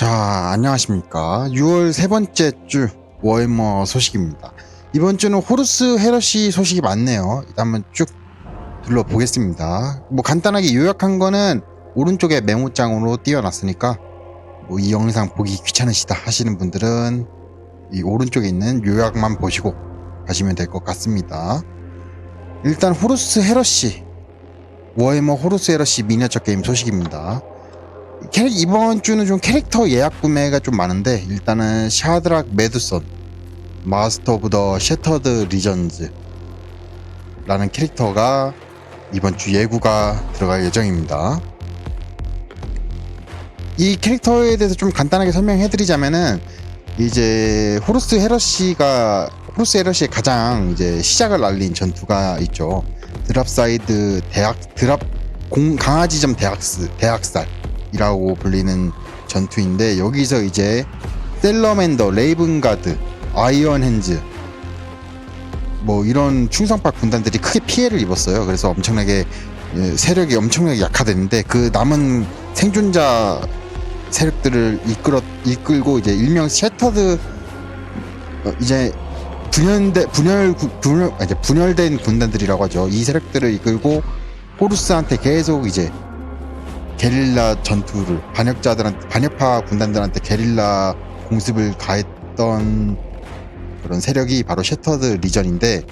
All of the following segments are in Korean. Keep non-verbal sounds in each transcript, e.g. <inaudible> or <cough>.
자, 안녕하십니까. 6월 세 번째 주 워해머 소식입니다. 이번 주는 호루스 헤러시 소식이 많네요. 일단 한번 쭉 둘러보겠습니다. 뭐 간단하게 요약한 거는 오른쪽에 메모장으로 띄워놨으니까 뭐 이 영상 보기 귀찮으시다 하시는 분들은 이 오른쪽에 있는 요약만 보시고 가시면 될 것 같습니다. 일단 호루스 헤러시 워해머 호루스 헤러시 미니어처 게임 소식입니다. 캐릭 이번 주는 좀 캐릭터 예약 구매가 좀 많은데 일단은 샤드락 메두선 마스터 오브 더 셔터드 리전즈 라는 캐릭터가 이번 주 예구가 들어갈 예정입니다. 이 캐릭터에 대해서 좀 간단하게 설명해 드리자면은 이제 호루스 헤러시가 호루스 헤러시의 가장 이제 시작을 알린 전투가 있죠. 드랍사이드 대학 드랍 공 강아지점 대학스 대학살 이라고 불리는 전투인데 여기서 이제 셀러맨더, 레이븐가드, 아이언 핸즈 뭐 이런 충성파 군단들이 크게 피해를 입었어요. 그래서 엄청나게 예, 세력이 엄청나게 약화됐는데 그 남은 생존자 세력들을 이끌어 이끌고 이제 일명 셔터드 어, 이제 분열대 분열 구- 분열 아, 이제 분열된 군단들이라고 하죠. 이 세력들을 이끌고 호루스한테 계속 이제 게릴라 전투를 반역자들한테 반역파 군단들한테 게릴라 공습을 가했던 그런 세력이 바로 셔터드 리전인데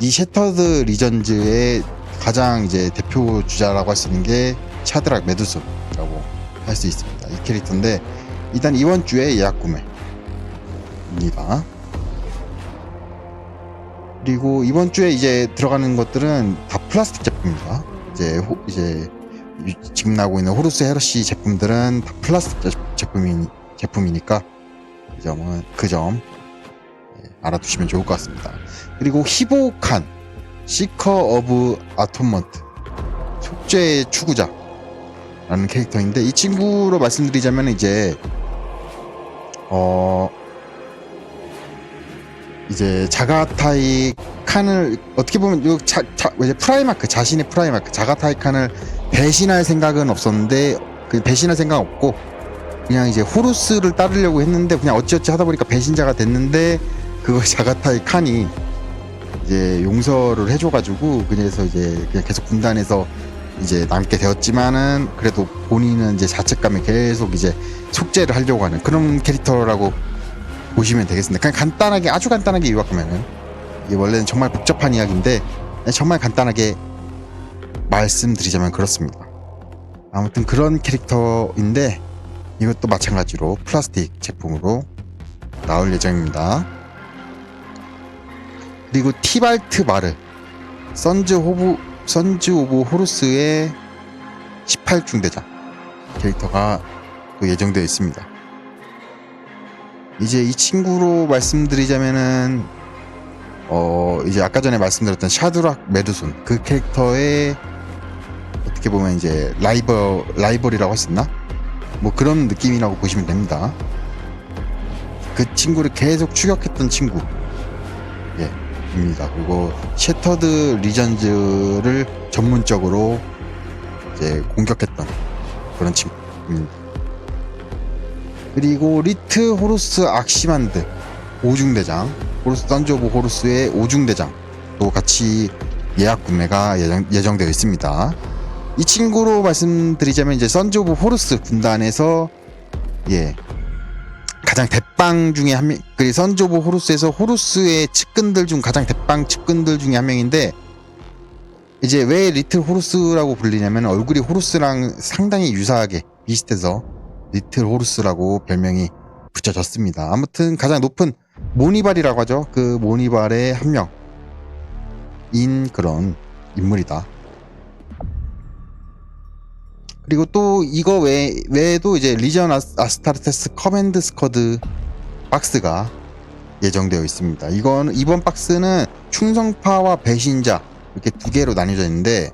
이 셔터드 리전즈의 가장 이제 대표 주자라고 할 수 있는 게 샤드락 메두슨이라고 할 수 있습니다. 이 캐릭터인데 일단 이번 주에 예약 구매입니다. 그리고 이번 주에 이제 들어가는 것들은 다 플라스틱 제품입니다. 이제 호, 이제 유- 지금 나오고 있는 호루스 헤러시 제품들은 다 플라스틱 제- 제품이 제품이니까 그 점은 그점 알아두시면 좋을 것 같습니다. 그리고 히보칸 시커 오브 아토먼트 속죄의 추구자라는 캐릭터인데 이 친구로 말씀드리자면 이제 어 이제 자가타이 칸을 어떻게 보면 이제 프라이마크 자신의 프라이마크 자가타이 칸을 배신할 생각은 없었는데 그 배신할 생각 없고 그냥 이제 호루스를 따르려고 했는데 그냥 어찌어찌 하다 보니까 배신자가 됐는데 그거 <laughs> 자가타이 칸이 이제 용서를 해줘가지고 그래서 이제 그냥 계속 군단에서 이제 남게 되었지만은 그래도 본인은 이제 자책감에 계속 이제 속죄를 하려고 하는 그런 캐릭터라고 보시면 되겠습니다. 그냥 간단하게 아주 간단하게 요약하면은 이게 원래는 정말 복잡한 이야기인데 정말 간단하게 말씀드리자면 그렇습니다. 아무튼 그런 캐릭터인데 이것도 마찬가지로 플라스틱 제품으로 나올 예정입니다. 그리고 티발트 마르 선즈 호브 선즈 오브 호루스의 18중 대장 캐릭터가 또 예정되어 있습니다. 이제 이 친구로 말씀드리자면은 어 이제 아까 전에 말씀드렸던 샤드락 메두손 그 캐릭터의 어떻게 보면 이제 라이벌 라이벌이라고 할 수 있나? 뭐 그런 느낌이라고 보시면 됩니다. 그 친구를 계속 추격했던 친구. 예, 입니다. 그리고 셔터드 리전즈를 전문적으로 이제 공격했던 그런 친구입니다. 그리고 리트 호루스 악시만드 오중대장 호루스 오브 호루스의 오중대장도 같이 예약 구매가 예정, 예정되어 있습니다. 이 친구로 말씀드리자면 이제 선즈 오브 호루스 군단에서 예 가장 대빵 중에 한 명, 그 선즈 오브 호루스에서 호루스의 측근들 중 가장 대빵 측근들 중에 한 명인데 이제 왜 리틀 호루스라고 불리냐면 얼굴이 호루스랑 상당히 유사하게 비슷해서 리틀 호루스라고 별명이 붙여졌습니다. 아무튼 가장 높은 모니발이라고 하죠. 그 모니발의 한 명인 그런 인물이다. 그리고 또 이거 외, 외에도 이제 리전 아스, 아스타르테스 커맨드 스쿼드 박스가 예정되어 있습니다. 이건 이번 박스는 충성파와 배신자 이렇게 두 개로 나뉘어져 있는데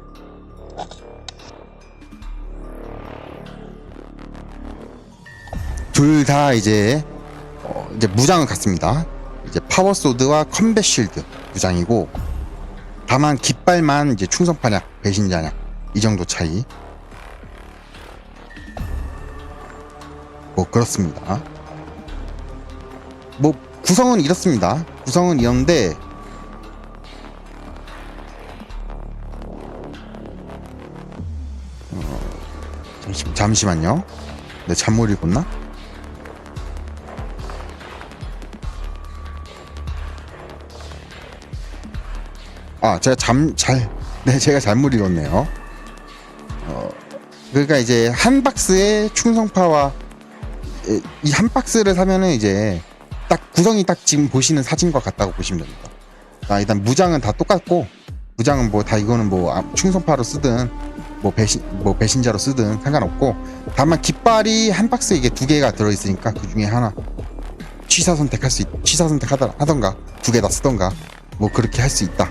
둘 다 이제 어, 이제 무장을 갖습니다. 이제 파워 소드와 컴뱃 쉴드 무장이고 다만 깃발만 이제 충성파냐 배신자냐 이 정도 차이. 뭐 그렇습니다. 뭐 구성은 이렇습니다. 구성은 이런데 어, 잠시, 잠시만요. 내 잘못 읽었나? 아, 제가 잠, 잘, <laughs> 네, 제가 잘못 읽었네요. 어, 그러니까 이제 한 박스에 충성파와 이 한 박스를 사면은 이제 딱 구성이 딱 지금 보시는 사진과 같다고 보시면 됩니다. 아, 일단 무장은 다 똑같고 무장은 뭐 다 이거는 뭐 아, 충성파로 쓰든 뭐 배신 뭐 배신자로 쓰든 상관없고 다만 깃발이 한 박스에 이게 두 개가 들어 있으니까 그 중에 하나 취사 선택할 수 있, 취사 선택하더라 하던가 두 개 다 쓰던가 뭐 그렇게 할 수 있다.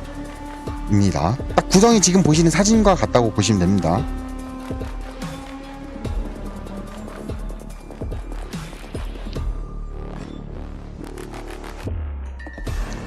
입니다. 딱 구성이 지금 보시는 사진과 같다고 보시면 됩니다.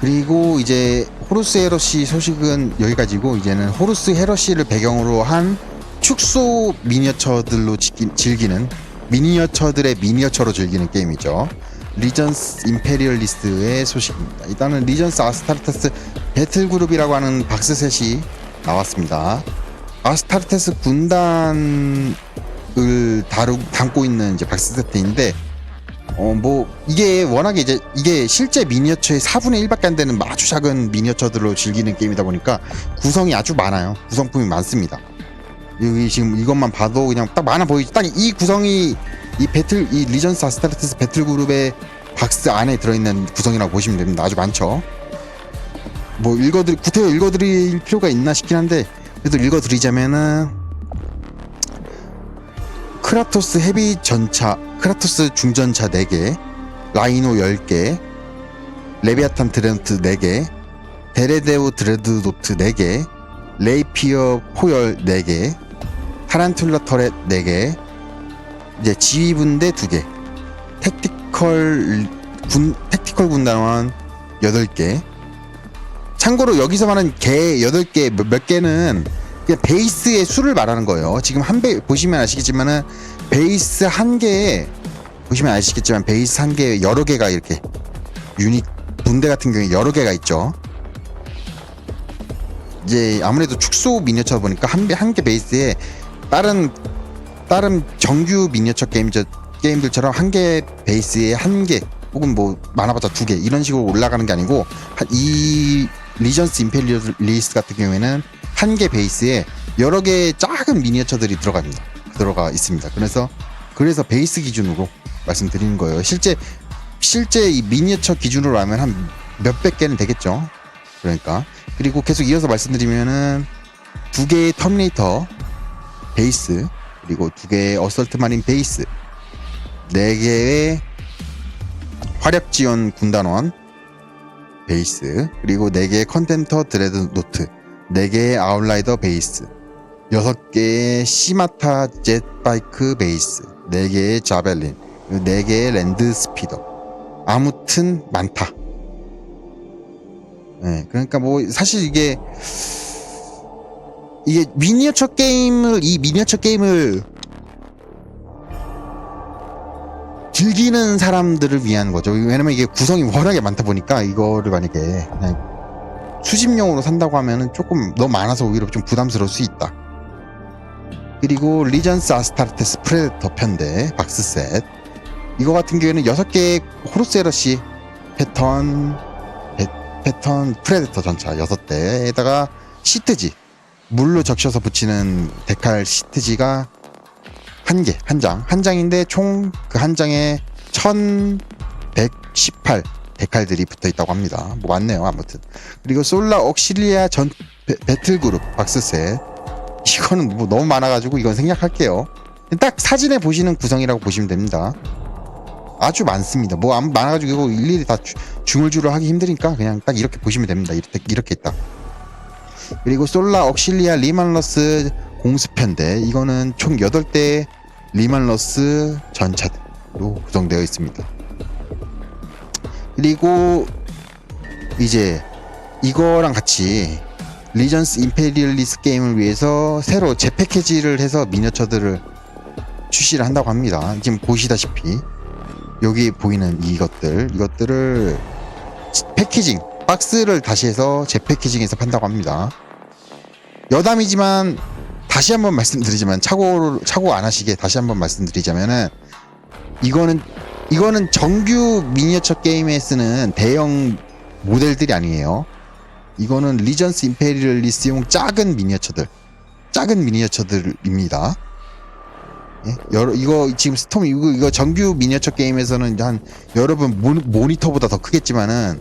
그리고 이제 호루스 헤러시 소식은 여기까지고 이제는 호루스 헤러시를 배경으로 한 축소 미니어처들로 지기, 즐기 는 미니어처들의 미니어처로 즐기는 게임이죠. 리전스 임페리얼리스트의 소식입니다. 일단은 리전스 아스타르테스 배틀그룹이라고 하는 박스셋이 나왔습니다. 아스타르테스 군단을 다루 담고 있는 이제 박스셋인데 어 뭐 이게 워낙에 이제 이게 실제 미니어처의 4분의 1밖에 안 되는 아주 작은 미니어처들로 즐기는 게임이다 보니까 구성이 아주 많아요. 구성품이 많습니다. 여기 지금 이것만 봐도 그냥 딱 많아 보이죠. 딱이 구성이 이 배틀 이 리전스 아스타르테스 배틀 그룹의 박스 안에 들어있는 구성이라고 보시면 됩니다. 아주 많죠. 뭐 읽어드리 구태여 읽어드릴 필요가 있나 싶긴 한데 그래도 읽어드리자면은 크라토스 헤비 전차 크라토스 중전차 4개 라이노 10개 레비아탄 드레노트 4개 데레데오 드레드노트 4개 레이피어 포열 4개 타란툴라 터렛 4개 이제 지휘분대 2개 택티컬 군 택티컬 군단원 8개 참고로 여기서 말하는 개 8개 몇, 몇 개는 그냥 베이스의 수를 말하는 거예요. 지금 한 배 보시면 아시겠지만은 베이스 한 개에 보시면 아시겠지만 베이스 한 개에 여러 개가 이렇게 유닛 분대 같은 경우에 여러 개가 있죠. 이제 아무래도 축소 미니어처 보니까 한 한 개 베이스에 다른 다른 정규 미니어처 게임 게임들처럼 한 개 베이스에 한 개 혹은 뭐 많아봤자 두 개 이런 식으로 올라가는 게 아니고 한- 이 리전스 임페리얼 리스 같은 경우에는 한 개 베이스에 여러 개의 작은 미니어처들이 들어갑니다. 들어가 있습니다. 그래서 그래서 베이스 기준으로 말씀드리는 거예요. 실제 실제 이 미니어처 기준으로 하면 한 몇백 개는 되겠죠. 그러니까 그리고 계속 이어서 말씀드리면은 두 개의 터미네이터 베이스 그리고 두 개의 어설트 마린 베이스 네 개의 화력 지원 군단원 베이스 그리고 네 개의 컨텐터 드레드 노트 네 개의 아웃라이더 베이스 여섯 개의 시마타 젯바이크 베이스 네 개의 자벨린 그리고 네 개의 랜드 스피더 아무튼 많다. 네, 그러니까 뭐 사실 이게 이게 미니어처 게임을 이 미니어처 게임을 즐기는 사람들을 위한 거죠. 왜냐면 이게 구성이 워낙에 많다 보니까 이거를 만약에 그냥 수집용으로 산다고 하면은 조금 너무 많아서 오히려 좀 부담스러울 수 있다. 그리고 리전스 아스타르테스 프레데터 편대 박스셋 이거 같은 경우에는 6개의 호루세러시 패턴 패, 패턴 프레데터 전차 6대에다가 시트지 물로 적셔서 붙이는 데칼 시트지가 한 개, 한 장. 한 장인데 총 그 한 장에 1118 데칼들이 붙어 있다고 합니다. 뭐 많네요, 아무튼. 그리고 솔라 옥실리아 전 배, 배틀그룹 박스셋. 이거는 뭐 너무 많아가지고 이건 생략할게요. 딱 사진에 보시는 구성이라고 보시면 됩니다. 아주 많습니다. 뭐 많아가지고 이거 일일이 다 주- 중얼주얼 하기 힘드니까 그냥 딱 이렇게 보시면 됩니다. 이렇게, 이렇게 있다. 그리고 솔라 옥실리아 리만러스 공수편대 이거는 총 8대 리만러스 전차로 구성되어 있습니다. 그리고 이제 이거랑 같이 리전스 임페리얼리스 게임을 위해서 새로 재패키지를 해서 미니어처들을 출시를 한다고 합니다. 지금 보시다시피 여기 보이는 이것들 이것들을 패키징 박스를 다시 해서 재패키징해서 판다고 합니다. 여담이지만 다시 한번 말씀드리지만 차고 차고 안 하시게 다시 한번 말씀드리자면은 이거는 이거는 정규 미니어처 게임에 쓰는 대형 모델들이 아니에요. 이거는 리전스 임페리얼리스용 작은 미니어처들, 작은 미니어처들입니다. 예? 여러, 이거 지금 스톰 이거, 이거 정규 미니어처 게임에서는 한 여러분 모, 모니터보다 더 크겠지만은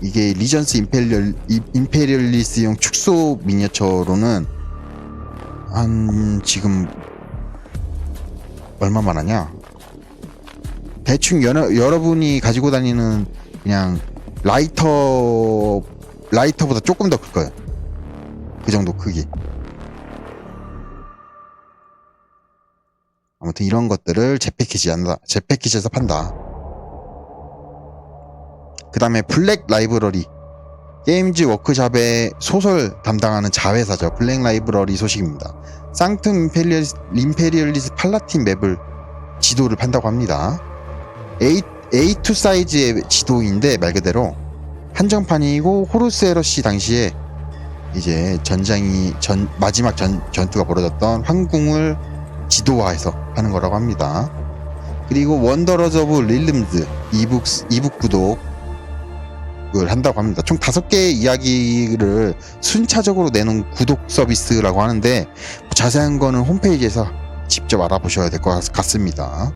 이게 리전스 임페리얼 이- 임페리얼리스용 축소 미니어처로는 한 지금 얼마만 하냐? 대충 여러, 여러분이 가지고 다니는 그냥 라이터 라이터보다 조금 더 클 거예요. 그 정도 크기. 아무튼 이런 것들을 재패키지 한다. 재패키지해서 판다. 그 다음에 블랙 라이브러리. 게임즈 워크샵의 소설 담당하는 자회사죠. 블랙 라이브러리 소식입니다. 쌍퉁 임페리얼리스, 임페리얼리스 팔라틴 맵을 지도를 판다고 합니다. A, A2 사이즈의 지도인데 말 그대로 한정판이고 호루스 에러시 당시에 이제 전장이 전 마지막 전, 전투가 벌어졌던 황궁을 지도화해서 하는 거라고 합니다. 그리고 원더러즈 오브 릴름즈 이북 이북 구독을 한다고 합니다. 총 다섯 개의 이야기를 순차적으로 내놓은 구독 서비스라고 하는데 자세한 거는 홈페이지에서 직접 알아보셔야 될 것 같습니다.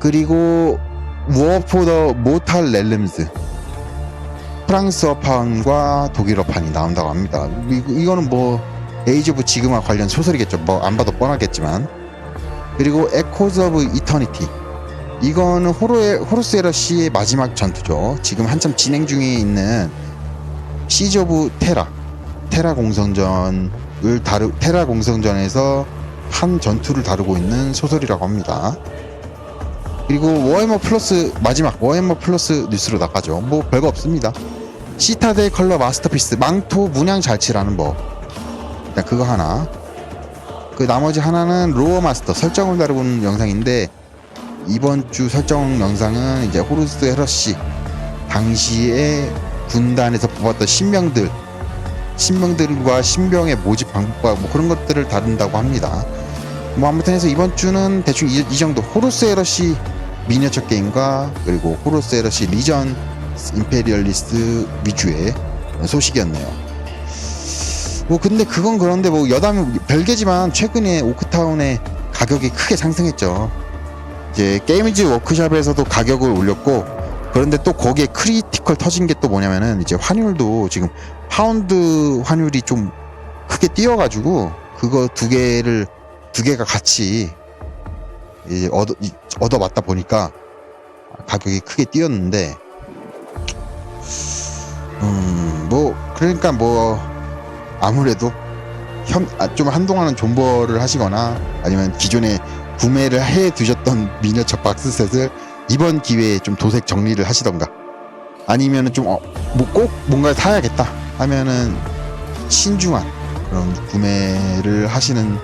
그리고 워포더 모탈 렐름즈 프랑스어판과 독일어판이 나온다고 합니다. 이, 이거는 뭐 에이즈 오브 지그마 관련 소설이겠죠. 뭐 안 봐도 뻔하겠지만. 그리고 에코즈 오브 이터니티. 이거는 호로에, 호루스 에러시의 마지막 전투죠. 지금 한참 진행 중에 있는 시즈 오브 테라. 테라 공성전을 다루 테라 공성전에서 한 전투를 다루고 있는 소설이라고 합니다. 그리고 워해머 플러스 마지막 워해머 플러스 뉴스로 나가죠. 뭐 별거 없습니다. 시타델 컬러 마스터피스 망토 문양 잘 칠하는 법. 일단 그거 하나. 그 나머지 하나는 로어 마스터 설정을 다루는 영상인데 이번 주 설정 영상은 이제 호루스 헤러시 당시에 군단에서 뽑았던 신병들 신병들과 신병의 모집 방법과 뭐 그런 것들을 다룬다고 합니다. 뭐 아무튼 해서 이번 주는 대충 이, 이 정도 호루스 에러시 미니어처 게임과 그리고 호루스 에러시 리전 임페리얼리스트 위주의 소식이었네요. 뭐 근데 그건 그런데 뭐 여담 별개지만 최근에 오크타운의 가격이 크게 상승했죠. 이제 게임즈 워크샵에서도 가격을 올렸고 그런데 또 거기에 크리티컬 터진 게 또 뭐냐면은 이제 환율도 지금 파운드 환율이 좀 크게 뛰어가지고 그거 두 개를 두 개가 같이 얻어 이- 얻어 맞다 보니까 가격이 크게 뛰었는데 음 뭐 그러니까 뭐 아무래도 현, 아, 좀 한동안은 존버를 하시거나 아니면 기존에 구매를 해 두셨던 미니어처 박스셋을 이번 기회에 좀 도색 정리를 하시던가 아니면은 좀, 어, 뭐꼭 뭔가를 사야겠다 하면은 신중한 그런 구매를 하시는,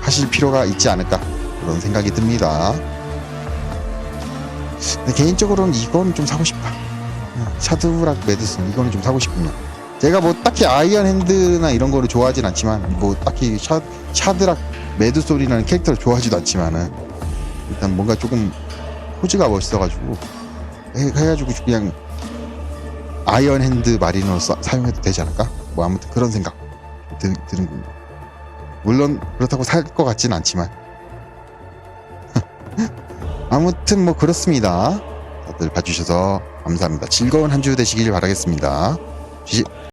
하실 필요가 있지 않을까 그런 생각이 듭니다. 개인적으로는 이건 좀 사고 싶다. 샤드우락 메드슨 이거는 좀 사고 싶군요. 제가 뭐 딱히 아이언 핸드나 이런 거를 좋아하진 않지만 뭐 딱히 샤, 샤드락 매드솔이라는 캐릭터를 좋아하지도 않지만은 일단 뭔가 조금 포즈가 멋있어가지고 해, 해가지고 그냥 아이언 핸드 마리노로 사, 사용해도 되지 않을까? 뭐 아무튼 그런 생각 드, 드는군요. 물론 그렇다고 살 것 같진 않지만 <laughs> 아무튼 뭐 그렇습니다. 다들 봐주셔서 감사합니다. 즐거운 한 주 되시길 바라겠습니다.